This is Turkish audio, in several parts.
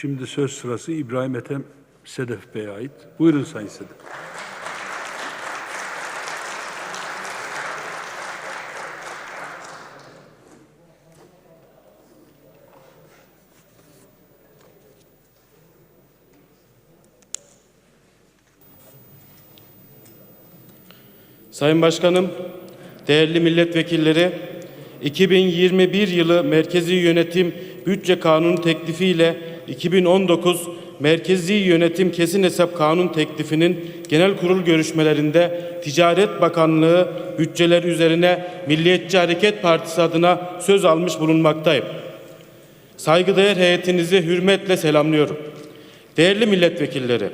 Şimdi söz sırası İbrahim Ethem Sedef Bey'e ait. Buyurun Sayın Sedef. Sayın Başkanım, değerli milletvekilleri, 2021 yılı Merkezi Yönetim Bütçe Kanunu teklifiyle 2019 Merkezi Yönetim Kesin Hesap Kanun teklifinin genel kurul görüşmelerinde Ticaret Bakanlığı bütçeler üzerine Milliyetçi Hareket Partisi adına söz almış bulunmaktayım. Saygıdeğer heyetinizi hürmetle selamlıyorum. Değerli milletvekilleri,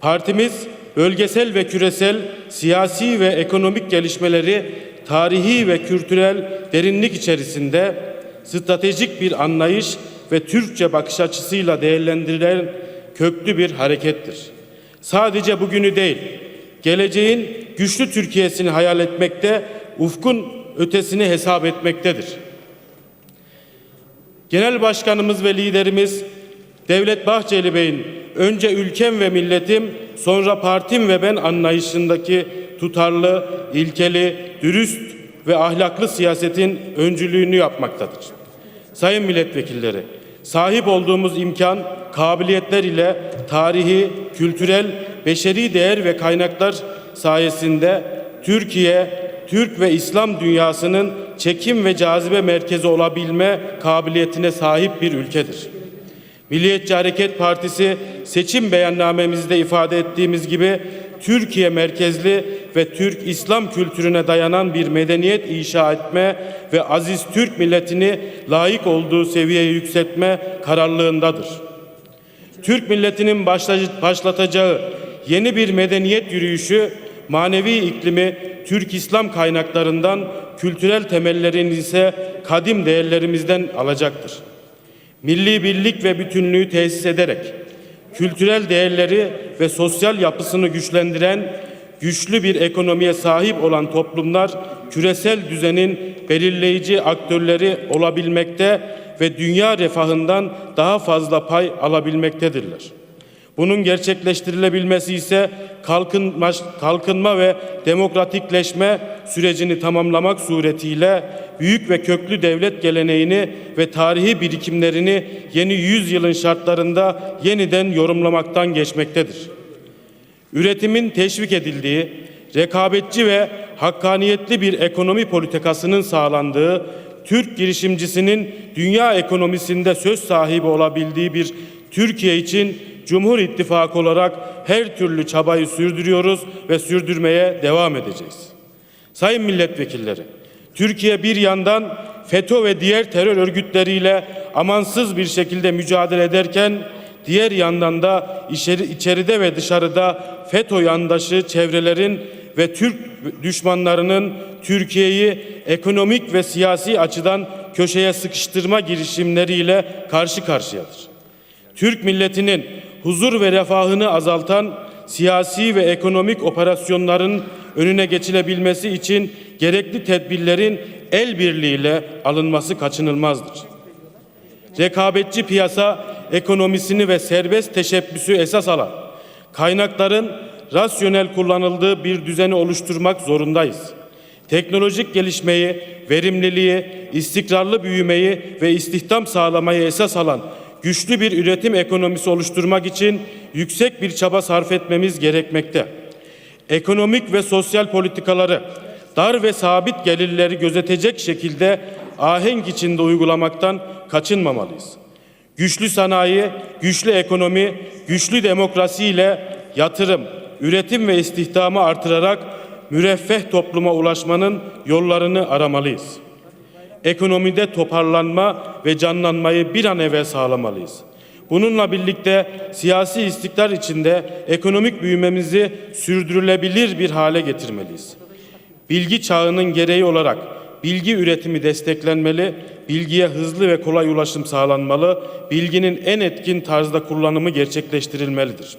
partimiz bölgesel ve küresel siyasi ve ekonomik gelişmeleri tarihi ve kültürel derinlik içerisinde stratejik bir anlayış ve Türkçe bakış açısıyla değerlendirilen köklü bir harekettir. Sadece bugünü değil, geleceğin güçlü Türkiye'sini hayal etmekte, ufkun ötesini hesap etmektedir. Genel Başkanımız ve liderimiz Devlet Bahçeli Bey'in önce ülkem ve milletim sonra partim ve ben anlayışındaki tutarlı, ilkeli, dürüst ve ahlaklı siyasetin öncülüğünü yapmaktadır. Sayın milletvekilleri, sahip olduğumuz imkan, kabiliyetler ile tarihi, kültürel, beşeri değer ve kaynaklar sayesinde Türkiye, Türk ve İslam dünyasının çekim ve cazibe merkezi olabilme kabiliyetine sahip bir ülkedir. Milliyetçi Hareket Partisi seçim beyannamemizde ifade ettiğimiz gibi Türkiye merkezli ve Türk İslam kültürüne dayanan bir medeniyet inşa etme ve aziz Türk milletini layık olduğu seviyeye yükseltme kararlılığındadır. Türk milletinin başla- başlatacağı yeni bir medeniyet yürüyüşü manevi iklimi Türk İslam kaynaklarından kültürel temellerini ise kadim değerlerimizden alacaktır. Milli birlik ve bütünlüğü tesis ederek kültürel değerleri ve sosyal yapısını güçlendiren güçlü bir ekonomiye sahip olan toplumlar küresel düzenin belirleyici aktörleri olabilmekte ve dünya refahından daha fazla pay alabilmektedirler. Bunun gerçekleştirilebilmesi ise kalkınma, kalkınma ve demokratikleşme sürecini tamamlamak suretiyle büyük ve köklü devlet geleneğini ve tarihi birikimlerini yeni yüzyılın şartlarında yeniden yorumlamaktan geçmektedir. Üretimin teşvik edildiği, rekabetçi ve hakkaniyetli bir ekonomi politikasının sağlandığı, Türk girişimcisinin dünya ekonomisinde söz sahibi olabildiği bir Türkiye için Cumhur İttifakı olarak her türlü çabayı sürdürüyoruz ve sürdürmeye devam edeceğiz. Sayın milletvekilleri, Türkiye bir yandan FETÖ ve diğer terör örgütleriyle amansız bir şekilde mücadele ederken diğer yandan da içeri, içeride ve dışarıda FETÖ yandaşı çevrelerin ve Türk düşmanlarının Türkiye'yi ekonomik ve siyasi açıdan köşeye sıkıştırma girişimleriyle karşı karşıyadır. Türk milletinin huzur ve refahını azaltan siyasi ve ekonomik operasyonların önüne geçilebilmesi için gerekli tedbirlerin el birliğiyle alınması kaçınılmazdır. Rekabetçi piyasa ekonomisini ve serbest teşebbüsü esas alan kaynakların rasyonel kullanıldığı bir düzeni oluşturmak zorundayız. Teknolojik gelişmeyi, verimliliği, istikrarlı büyümeyi ve istihdam sağlamayı esas alan güçlü bir üretim ekonomisi oluşturmak için yüksek bir çaba sarf etmemiz gerekmekte. Ekonomik ve sosyal politikaları dar ve sabit gelirleri gözetecek şekilde ahenk içinde uygulamaktan kaçınmamalıyız. Güçlü sanayi, güçlü ekonomi, güçlü demokrasi ile yatırım, üretim ve istihdamı artırarak müreffeh topluma ulaşmanın yollarını aramalıyız. Ekonomide toparlanma ve canlanmayı bir an evvel sağlamalıyız. Bununla birlikte siyasi istikrar içinde ekonomik büyümemizi sürdürülebilir bir hale getirmeliyiz. Bilgi çağının gereği olarak bilgi üretimi desteklenmeli, bilgiye hızlı ve kolay ulaşım sağlanmalı, bilginin en etkin tarzda kullanımı gerçekleştirilmelidir.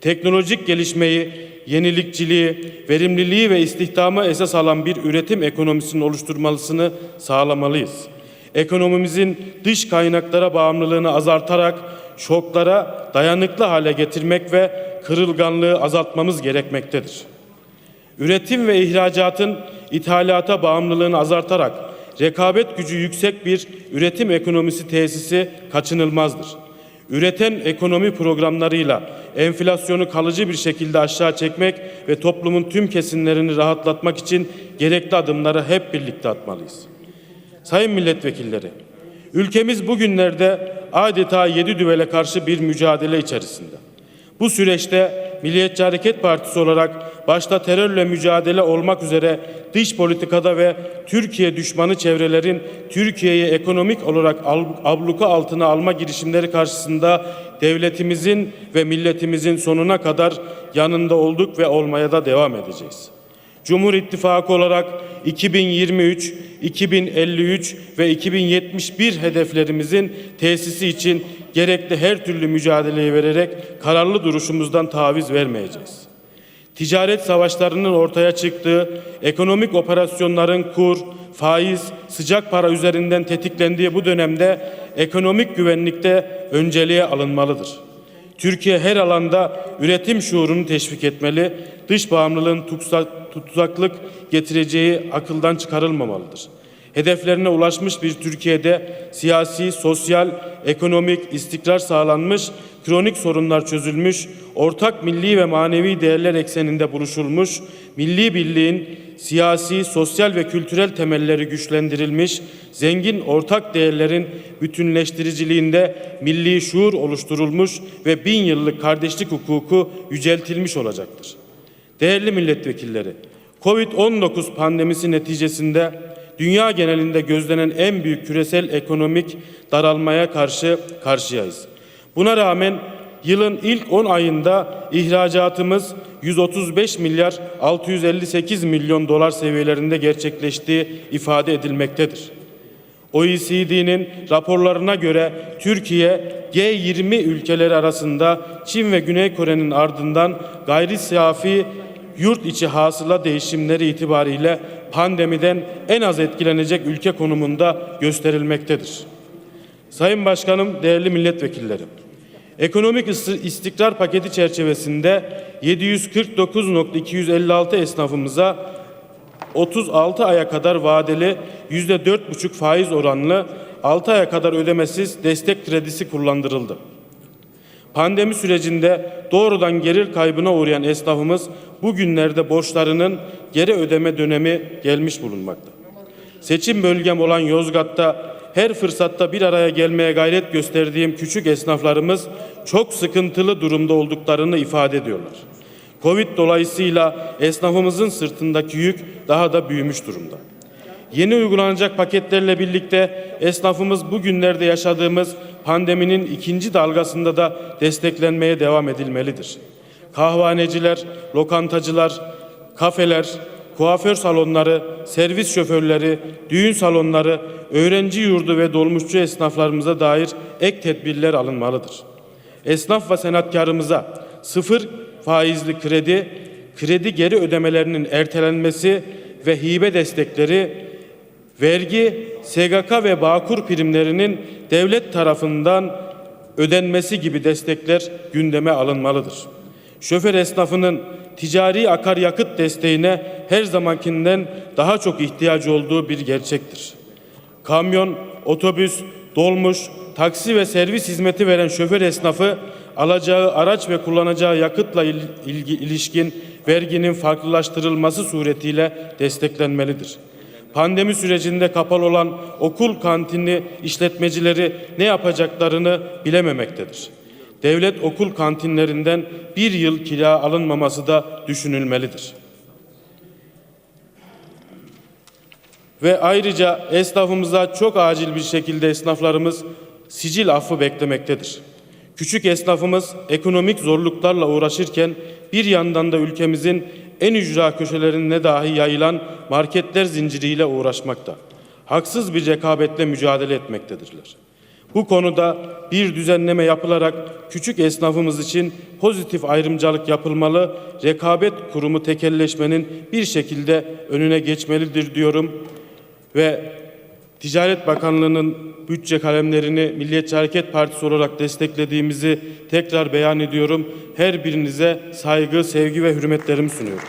Teknolojik gelişmeyi, yenilikçiliği, verimliliği ve istihdamı esas alan bir üretim ekonomisinin oluşturmalısını sağlamalıyız. Ekonomimizin dış kaynaklara bağımlılığını azaltarak şoklara dayanıklı hale getirmek ve kırılganlığı azaltmamız gerekmektedir. Üretim ve ihracatın ithalata bağımlılığını azaltarak rekabet gücü yüksek bir üretim ekonomisi tesisi kaçınılmazdır. Üreten ekonomi programlarıyla enflasyonu kalıcı bir şekilde aşağı çekmek ve toplumun tüm kesimlerini rahatlatmak için gerekli adımları hep birlikte atmalıyız. Sayın milletvekilleri, ülkemiz bugünlerde adeta yedi düvele karşı bir mücadele içerisinde. Bu süreçte Milliyetçi Hareket Partisi olarak başta terörle mücadele olmak üzere dış politikada ve Türkiye düşmanı çevrelerin Türkiye'yi ekonomik olarak abluka altına alma girişimleri karşısında devletimizin ve milletimizin sonuna kadar yanında olduk ve olmaya da devam edeceğiz. Cumhur İttifakı olarak 2023, 2053 ve 2071 hedeflerimizin tesisi için gerekli her türlü mücadeleyi vererek kararlı duruşumuzdan taviz vermeyeceğiz. Ticaret savaşlarının ortaya çıktığı, ekonomik operasyonların kur, faiz, sıcak para üzerinden tetiklendiği bu dönemde ekonomik güvenlikte önceliğe alınmalıdır. Türkiye her alanda üretim şuurunu teşvik etmeli, dış bağımlılığın tutsa- tutsaklık getireceği akıldan çıkarılmamalıdır. Hedeflerine ulaşmış bir Türkiye'de siyasi, sosyal, ekonomik istikrar sağlanmış, kronik sorunlar çözülmüş, ortak milli ve manevi değerler ekseninde buluşulmuş, milli birliğin siyasi, sosyal ve kültürel temelleri güçlendirilmiş, zengin ortak değerlerin bütünleştiriciliğinde milli şuur oluşturulmuş ve bin yıllık kardeşlik hukuku yüceltilmiş olacaktır. Değerli milletvekilleri, Covid-19 pandemisi neticesinde dünya genelinde gözlenen en büyük küresel ekonomik daralmaya karşı karşıyayız. Buna rağmen yılın ilk 10 ayında ihracatımız 135 milyar 658 milyon dolar seviyelerinde gerçekleştiği ifade edilmektedir. OECD'nin raporlarına göre Türkiye G20 ülkeleri arasında Çin ve Güney Kore'nin ardından gayri safi yurt içi hasıla değişimleri itibariyle pandemiden en az etkilenecek ülke konumunda gösterilmektedir. Sayın Başkanım, değerli milletvekilleri. Ekonomik istikrar paketi çerçevesinde 749.256 esnafımıza 36 aya kadar vadeli %4,5 faiz oranlı 6 aya kadar ödemesiz destek kredisi kullandırıldı. Pandemi sürecinde doğrudan gelir kaybına uğrayan esnafımız bugünlerde borçlarının geri ödeme dönemi gelmiş bulunmakta. Seçim bölgem olan Yozgat'ta her fırsatta bir araya gelmeye gayret gösterdiğim küçük esnaflarımız çok sıkıntılı durumda olduklarını ifade ediyorlar. Covid dolayısıyla esnafımızın sırtındaki yük daha da büyümüş durumda. Yeni uygulanacak paketlerle birlikte esnafımız bugünlerde yaşadığımız pandeminin ikinci dalgasında da desteklenmeye devam edilmelidir. Kahvaneciler, lokantacılar, kafeler, kuaför salonları, servis şoförleri, düğün salonları, öğrenci yurdu ve dolmuşçu esnaflarımıza dair ek tedbirler alınmalıdır. Esnaf ve senatkarımıza sıfır faizli kredi, kredi geri ödemelerinin ertelenmesi ve hibe destekleri, vergi, SGK ve Bağkur primlerinin devlet tarafından ödenmesi gibi destekler gündeme alınmalıdır. Şoför esnafının ticari akaryakıt desteğine her zamankinden daha çok ihtiyacı olduğu bir gerçektir. Kamyon, otobüs, dolmuş, taksi ve servis hizmeti veren şoför esnafı alacağı araç ve kullanacağı yakıtla il- ilgi, ilişkin verginin farklılaştırılması suretiyle desteklenmelidir. Pandemi sürecinde kapalı olan okul kantini işletmecileri ne yapacaklarını bilememektedir. Devlet okul kantinlerinden bir yıl kira alınmaması da düşünülmelidir. Ve ayrıca esnafımıza çok acil bir şekilde esnaflarımız sicil affı beklemektedir. Küçük esnafımız ekonomik zorluklarla uğraşırken bir yandan da ülkemizin en ücra köşelerine dahi yayılan marketler zinciriyle uğraşmakta. Haksız bir rekabetle mücadele etmektedirler. Bu konuda bir düzenleme yapılarak küçük esnafımız için pozitif ayrımcılık yapılmalı, rekabet kurumu tekelleşmenin bir şekilde önüne geçmelidir diyorum ve Ticaret Bakanlığı'nın bütçe kalemlerini Milliyetçi Hareket Partisi olarak desteklediğimizi tekrar beyan ediyorum. Her birinize saygı, sevgi ve hürmetlerimi sunuyorum.